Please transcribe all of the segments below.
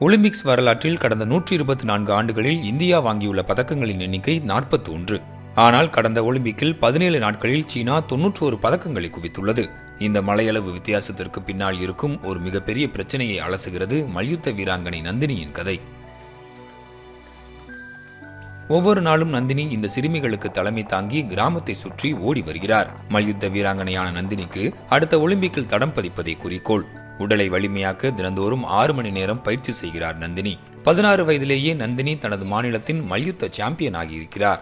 Olympics வரலாற்றில் கடந்த நூற்றி இருபத்தி நான்கு ஆண்டுகளில் இந்தியா வாங்கியுள்ள பதக்கங்களின் எண்ணிக்கை நாற்பத்தி ஒன்று ஆனால் கடந்த ஒலிம்பிக்கில் பதினேழு நாட்களில் சீனா தொன்னூற்றோரு பதக்கங்களை குவித்துள்ளது. இந்த மலையளவு வித்தியாசத்திற்கு பின்னால் இருக்கும் ஒரு மிகப்பெரிய பிரச்சனையை அலசுகிறது மல்யுத்த வீராங்கனை நந்தினியின் கதை. ஒவ்வொரு நாளும் நந்தினி இந்த சிறுமிகளுக்கு தலைமை தாங்கி கிராமத்தை சுற்றி ஓடி வருகிறார். மல்யுத்த வீராங்கனையான நந்தினிக்கு அடுத்த ஒலிம்பிக்கில் தடம் பதிப்பதே குறிக்கோள். உடலை வலிமையாக்க தினந்தோறும் ஆறு மணி நேரம் பயிற்சி செய்கிறார் நந்தினி. பதினாறு வயதிலேயே நந்தினி தனது மாநிலத்தின் மல்யுத்த சாம்பியன் ஆகியிருக்கிறார்.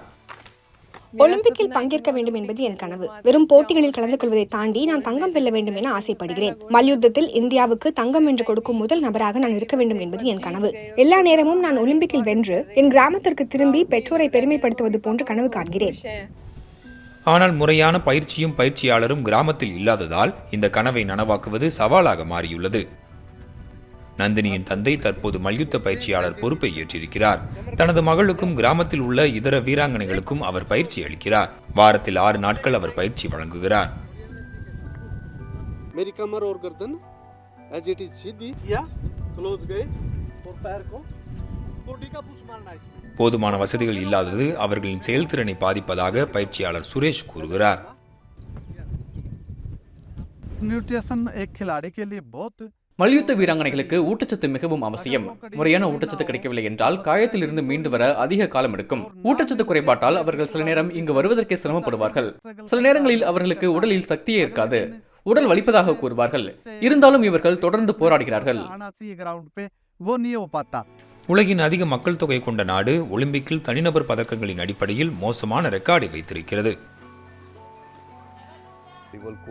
ஒலிம்பிக்கில் பங்கேற்க வேண்டும் என்பது என் கனவு. வெறும் போட்டிகளில் கலந்து கொள்வதை தாண்டி நான் தங்கம் வெல்ல வேண்டும் என ஆசைப்படுகிறேன். மல்யுத்தத்தில் இந்தியாவுக்கு தங்கம் வென்று கொடுக்கும் முதல் நபராக நான் இருக்க வேண்டும் என்பது என் கனவு. எல்லா நேரமும் நான் ஒலிம்பிக்கில் வென்று என் கிராமத்திற்கு திரும்பி பெற்றோரை பெருமைப்படுத்துவது போன்று கனவு காண்கிறேன். ஆனால் முறையான பயிற்சியும் பயிற்சியாளரும் கிராமத்தில் இல்லாததால் இந்த கனவை நனவாக்குவது சவாலாக மாறியுள்ளது நந்தினியின் தந்தை தற்போது மல்யுத்த பயிற்சியாளர் பொறுப்பை ஏற்றிருக்கிறார் தனது மகளுக்கும் கிராமத்தில் உள்ள இதர வீராங்கனைகளுக்கும் அவர் பயிற்சி அளிக்கிறார் வாரத்தில் ஆறு நாட்கள் அவர் பயிற்சி வழங்குகிறார் मेरी कमर और गर्दन एज इट इज सीधी किया क्लोज गए और पैर को बॉडी का पुश मारना है इसमें போதுமான வசதிகள் இல்லாதது அவர்களின் செயல்திறனை பாதிப்பதாக பயிற்சியாளர் சுரேஷ் கூறுகிறார். மல்யுத்த வீராங்கனைகளுக்கு ஊட்டச்சத்து மிகவும் அவசியம். முறையான ஊட்டச்சத்து கிடைக்கவில்லை என்றால் காயத்திலிருந்து மீண்டு வர அதிக காலம் எடுக்கும். ஊட்டச்சத்து குறைபாட்டால் அவர்கள் சில நேரம் இங்கு வருவதற்கே சிரமப்படுவார்கள். சில நேரங்களில் அவர்களுக்கு உடலில் சக்தியே இருக்காது. உடல் வலிப்பதாக கூறுவார்கள். இருந்தாலும் இவர்கள் தொடர்ந்து போராடுகிறார்கள். உலகின் அதிக மக்கள் தொகை கொண்ட நாடு ஒலிம்பிக்கில் தனிநபர் பதக்கங்களின் அடிப்படையில் மோசமான ரெக்கார்டை வைத்திருக்கிறது.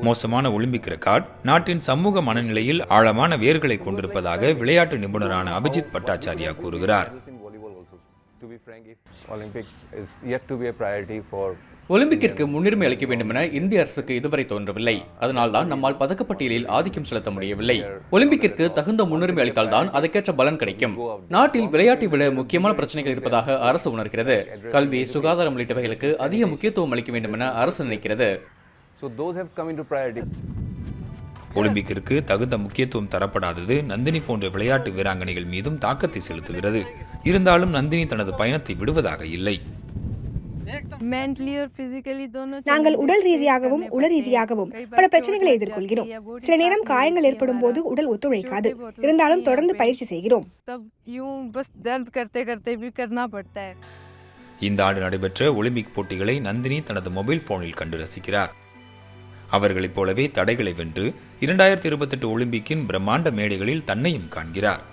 மோசமான ஒலிம்பிக் ரெக்கார்ட் நாட்டின் சமூக மனநிலையில் ஆழமான வேர்களை கொண்டிருப்பதாக விளையாட்டு நிபுணரான அபிஜித் பட்டாச்சாரியா கூறுகிறார். ஒலிம்பிக்கிற்கு முன்னுரிமை அளிக்க வேண்டும் என இந்திய அரசுக்கு இதுவரை தோன்றவில்லை. அதனால்தான் நம்மால் பதக்கப்பட்டியலில் ஆதிக்கம் செலுத்த முடியவில்லை. ஒலிம்பிக்கிற்கு தகுந்த முன்னுரிமை அளித்தால்தான் அதற்கேற்ற பலன் கிடைக்கும். நாட்டில் விளையாட்டை விட முக்கியமான பிரச்சனைகள் இருப்பதாக அரசு உணர்கிறது. கல்வி சுகாதாரம் உள்ளிட்டவைகளுக்கு அதிக முக்கியத்துவம் அளிக்க வேண்டும் என அரசு நினைக்கிறது. So those have come into priority. ஒலிம்பிக்கிற்கு தகுந்த முக்கியத்துவம் தரப்படாதது நந்தினி போன்ற விளையாட்டு வீராங்கனைகள் மீதும் தாக்கத்தை செலுத்துகிறது. இருந்தாலும் நந்தினி தனது பயணத்தை விடுவதாக இல்லை. நாங்கள் உடல் ரீதியாகவும் உள ரீதியாகவும் பல பிரச்சனைகளை எதிர்கொள்கிறோம். சில நேரம் காயங்கள் ஏற்படும் போது உடல் ஒத்துழைக்காது. இருந்தாலும் தொடர்ந்து பயிற்சி செய்கிறோம். இந்த ஆண்டு நடைபெற்ற ஒலிம்பிக் போட்டிகளை நந்தினி தனது மொபைல் போனில் கண்டு ரசிக்கிறார். அவர்களைப் போலவே தடைகளை வென்று இரண்டாயிரத்தி இருபத்தெட்டு ஒலிம்பிக்கின் பிரம்மாண்ட மேடைகளில் தன்னையும் காண்கிறார்.